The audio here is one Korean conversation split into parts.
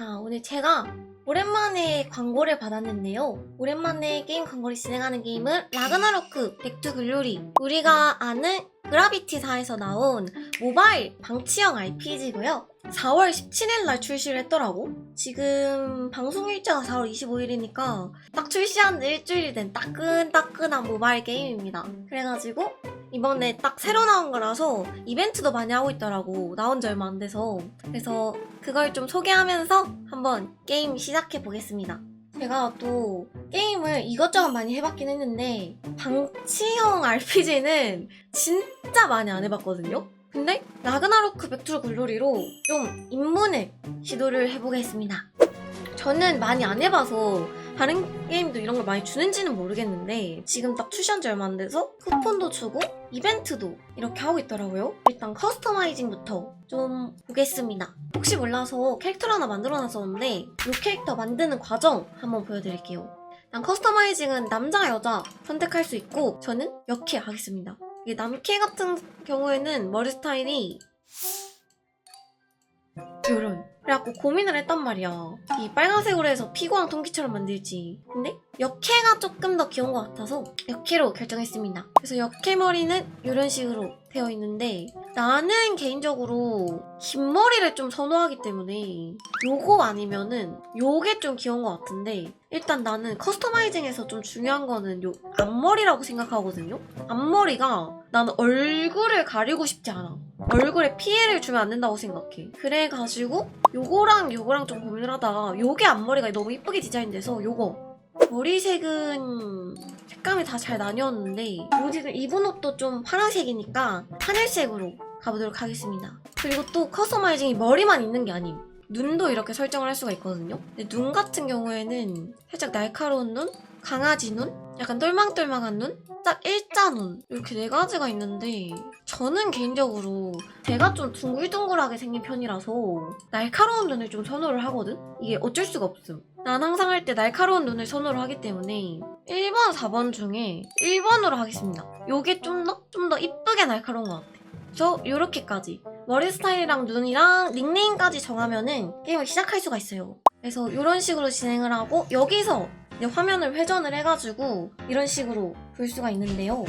자, 오늘 제가 오랜만에 광고를 받았는데요. 오랜만에 게임 광고를 진행하는 게임은 라그나로크 백투 글로리. 우리가 아는 그라비티사에서 나온 모바일 방치형 RPG고요. 4월 17일 날 출시를 했더라고. 지금 방송 일자가 4월 25일이니까 딱 출시한 지 일주일이 된 따끈따끈한 모바일 게임입니다. 그래가지고 이번에 딱 새로 나온 거라서 이벤트도 많이 하고 있더라고. 나온 지 얼마 안 돼서. 그래서 그걸 좀 소개하면서 한번 게임 시작해 보겠습니다. 제가 또 게임을 이것저것 많이 해봤긴 했는데 방치형 RPG는 진짜 많이 안 해봤거든요. 근데 라그나로크 백투르 글로리로 좀 입문을 시도를 해보겠습니다. 저는 많이 안 해봐서 다른 게임도 이런 걸 많이 주는지는 모르겠는데 지금 딱 출시한 지 얼마 안 돼서 쿠폰도 주고 이벤트도 이렇게 하고 있더라고요. 일단 커스터마이징부터 좀 보겠습니다. 혹시 몰라서 캐릭터를 하나 만들어 놨었는데 이 캐릭터 만드는 과정 한번 보여드릴게요. 일단 커스터마이징은 남자, 여자 선택할 수 있고 저는 역캐 하겠습니다. 이게 남캐 같은 경우에는 머리 스타일이 요런 그래갖고 고민을 했단 말이야. 이 빨간색으로 해서 피고왕 통기처럼 만들지. 근데 역캐가 조금 더 귀여운 것 같아서 역캐로 결정했습니다. 그래서 역캐 머리는 이런 식으로 되어 있는데 나는 개인적으로 긴 머리를 좀 선호하기 때문에 요거 아니면은 요게 좀 귀여운 것 같은데 일단 나는 커스터마이징에서 좀 중요한 거는 요 앞머리라고 생각하거든요. 앞머리가 나는 얼굴을 가리고 싶지 않아. 얼굴에 피해를 주면 안 된다고 생각해. 그래가지고 요거랑 요거랑 좀 고민을 하다가 요게 앞머리가 너무 이쁘게 디자인돼서 요거 머리색은 색감이 다 잘 나뉘었는데 요 지금 입은 옷도 좀 파란색이니까 하늘색으로 가보도록 하겠습니다. 그리고 또 커스터마이징이 머리만 있는 게 아님. 눈도 이렇게 설정을 할 수가 있거든요. 근데 눈 같은 경우에는 살짝 날카로운 눈, 강아지 눈, 약간 똘망똘망한 눈, 딱 일자 눈 이렇게 네 가지가 있는데 저는 개인적으로 제가 좀 둥글둥글하게 생긴 편이라서 날카로운 눈을 좀 선호를 하거든? 이게 어쩔 수가 없음. 난 항상 할 때 날카로운 눈을 선호를 하기 때문에 1번, 4번 중에 1번으로 하겠습니다. 요게 좀 더? 좀 더 이쁘게 날카로운 것 같아. 저 요렇게까지 머리 스타일이랑 눈이랑 닉네임까지 정하면은 게임을 시작할 수가 있어요. 그래서 이런 식으로 진행을 하고 여기서 화면을 회전을 해가지고 이런 식으로 볼 수가 있는데요.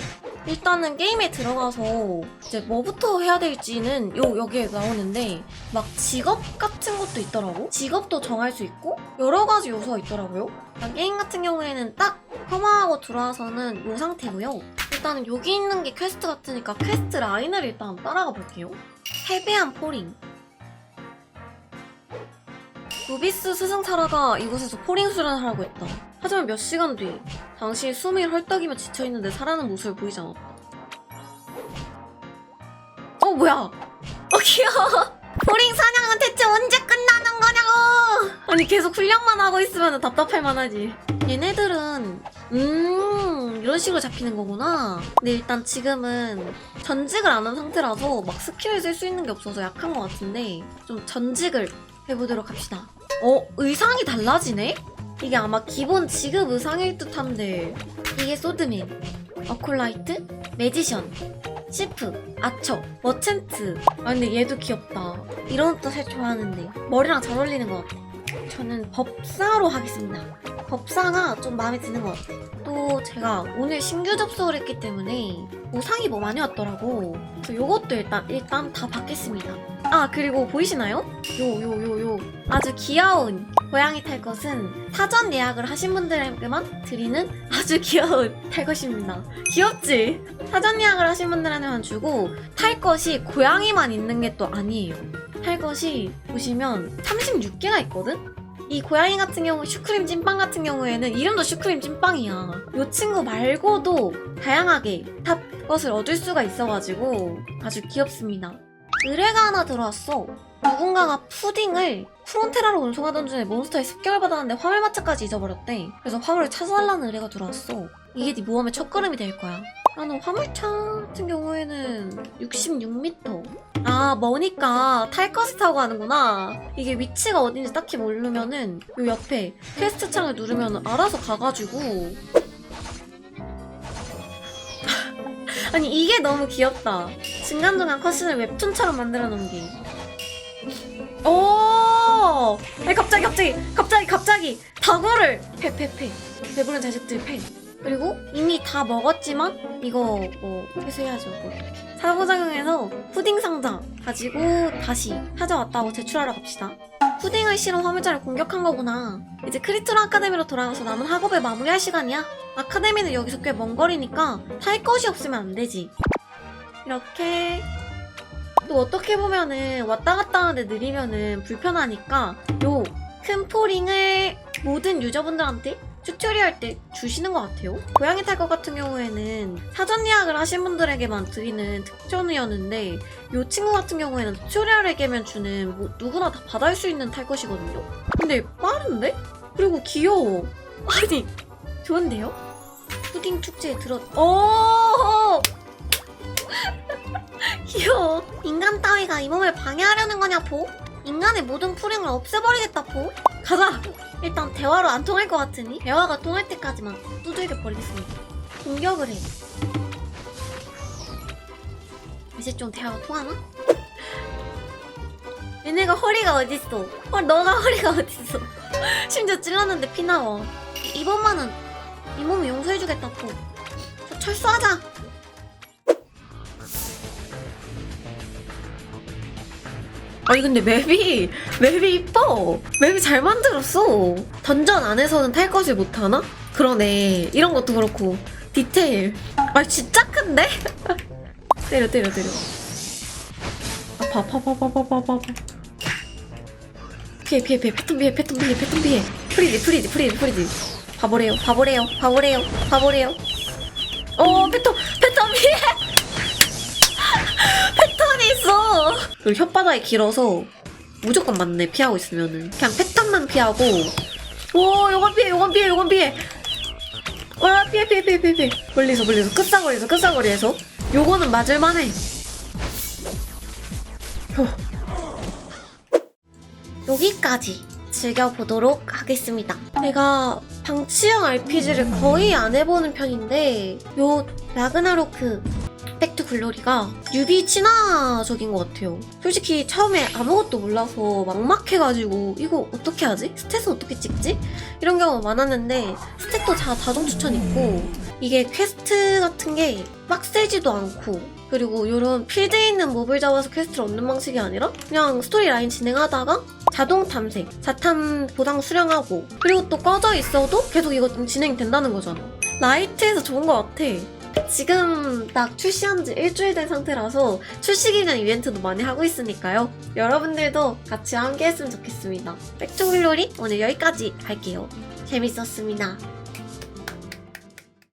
일단은 게임에 들어가서 이제 뭐부터 해야 될지는 요 여기에 나오는데 막 직업 같은 것도 있더라고. 직업도 정할 수 있고 여러 가지 요소가 있더라고요. 게임 같은 경우에는 딱 컴화하고 들어와서는 요 상태고요. 일단은 여기 있는 게 퀘스트 같으니까 퀘스트 라인을 일단 따라가 볼게요. 패배한 포링. 루비스 스승사라가 이곳에서 포링 수련을 하라고 했다. 하지만 몇 시간 뒤 당신이 숨이 헐떡이며 지쳐있는데 살아는 모습을 보이지 않았다. 어 뭐야? 어 귀여워. 포링 사냥은 대체 언제 끝나는 거냐고! 아니 계속 훈련만 하고 있으면 답답할 만하지. 얘네들은 음 이런 식으로 잡히는 거구나. 근데 일단 지금은 전직을 안 한 상태라서 막 스킬을 쓸 수 있는 게 없어서 약한 것 같은데 좀 전직을 해보도록 합시다. 어 의상이 달라지네? 이게 아마 기본 지급 의상일 듯한데. 이게 소드맨, 어콜라이트, 매지션, 시프, 아처, 머챈트. 아 근데 얘도 귀엽다. 이런 것도 사실 좋아하는데. 머리랑 잘 어울리는 것 같아. 저는 법사로 하겠습니다. 법사가 좀 마음에 드는 것 같아. 또 제가 오늘 신규 접속을 했기 때문에 보상이 뭐 많이 왔더라고. 그래서 요것도 일단 일단 다 받겠습니다 아 그리고 보이시나요? 요 요 요 요 아주 귀여운 고양이 탈 것은 사전 예약을 하신 분들에게만 드리는 아주 귀여운 탈 것입니다 귀엽지? 사전 예약을 하신 분들한테만 주고 탈 것이 고양이만 있는 게 또 아니에요 탈 것이 보시면 36개가 있거든? 이 고양이 같은 경우 슈크림 찐빵 같은 경우에는 이름도 슈크림 찐빵이야 이 친구 말고도 다양하게 탑 것을 얻을 수가 있어가지고 아주 귀엽습니다 의뢰가 하나 들어왔어. 누군가가 푸딩을 프론테라로 운송하던 중에 몬스터에 습격을 받았는데 화물 마차까지 잊어버렸대. 그래서 화물을 찾아달라는 의뢰가 들어왔어. 이게 네 모험의 첫걸음이 될 거야. 나는 화물차 같은 경우에는 66m. 아, 머니까 탈 것을 타고 가는구나. 이게 위치가 어딘지 딱히 모르면은 요 옆에 퀘스트 창을 누르면 알아서 가가지고 아니 이게 너무 귀엽다. 중간중간 컷신을 웹툰처럼 만들어 놓은 게. 오! 어! 아니 갑자기 갑자기 갑자기 갑자기 다구를 패 패 패 배부른 자식들 패 그리고 이미 다 먹었지만 이거 뭐 회수해야죠 뭐. 상호작용해서 푸딩 상자 가지고 다시 찾아왔다고 제출하러 갑시다 푸딩을 실은 화물자를 공격한 거구나 이제 크리트로 아카데미로 돌아가서 남은 학업을 마무리할 시간이야 아카데미는 여기서 꽤 먼 거리니까 탈 것이 없으면 안 되지 이렇게 또 어떻게 보면은 왔다 갔다 하는데 느리면은 불편하니까 요 큰 포링을 모든 유저분들한테 튜토리얼 때 주시는 것 같아요. 고양이 탈것 같은 경우에는 사전 예약을 하신 분들에게만 드리는 특전이었는데 요 친구 같은 경우에는 튜토리얼에게만 주는 뭐 누구나 다 받을 수 있는 탈 것이거든요. 근데 빠른데? 그리고 귀여워. 아니 좋은데요? 푸딩 축제에 들어. 오! 귀여워. 인간 따위가 이 몸을 방해하려는 거냐, 포? 인간의 모든 풀링을 없애버리겠다, 포? 가자! 일단 대화로 안 통할 것 같으니 대화가 통할 때까지만 두들겨 버리겠습니다. 공격을 해. 이제 좀 대화가 통하나? 얘네가 허리가 어딨어? 어, 너가 허리가 어딨어? 심지어 찔렀는데 피 나와. 이- 이번만은 이 몸을 용서해주겠다, 포. 자, 철수하자! 아니 근데 맵이 맵이 이뻐. 맵이 잘 만들었어. 던전 안에서는 탈 것을 못하나? 그러네. 이런 것도 그렇고. 디테일. 아 진짜 큰데? 때려 때려 때려. 아파 아파 아파 아파 아파 아파 피해 피해 피해. 패턴 피해 패턴 피해 패턴 피해. 프리지 프리지 프리지 프리지 바보래요 바보래요 바보래요 바보래요. 어 패턴 패턴 피해 패턴이 있어. 그리고 혓바닥이 길어서 무조건 맞네 피하고 있으면은. 그냥 패턴만 피하고. 오 요건 피해 요건 피해 요건 피해. 와 피해 피해 피해 피해 피해. 멀리서 멀리서. 끝사거리에서 끝사거리에서. 요거는 맞을만해. 후. 여기까지 즐겨보도록 하겠습니다. 제가 방치형 RPG를 거의 안 해보는 편인데 요 라그나로크 백투 글로리가 유비 친화적인 것 같아요. 솔직히 처음에 아무것도 몰라서 막막해가지고 이거 어떻게 하지? 스탯은 어떻게 찍지? 이런 경우가 많았는데 스탯도 다 다중 추천 있고 이게 퀘스트 같은 게 빡세지도 않고 그리고 이런 필드에 있는 몹을 잡아서 퀘스트를 얻는 방식이 아니라 그냥 스토리 라인 진행하다가 자동 탐색, 자탐 보상 수령하고 그리고 또 꺼져 있어도 계속 이거 좀 진행이 된다는 거잖아. 라이트에서 좋은 것 같아. 지금 딱 출시한 지 일주일 된 상태라서 출시 기간 이벤트도 많이 하고 있으니까요. 여러분들도 같이 함께 했으면 좋겠습니다. 백투글로리 오늘 여기까지 할게요. 재밌었습니다.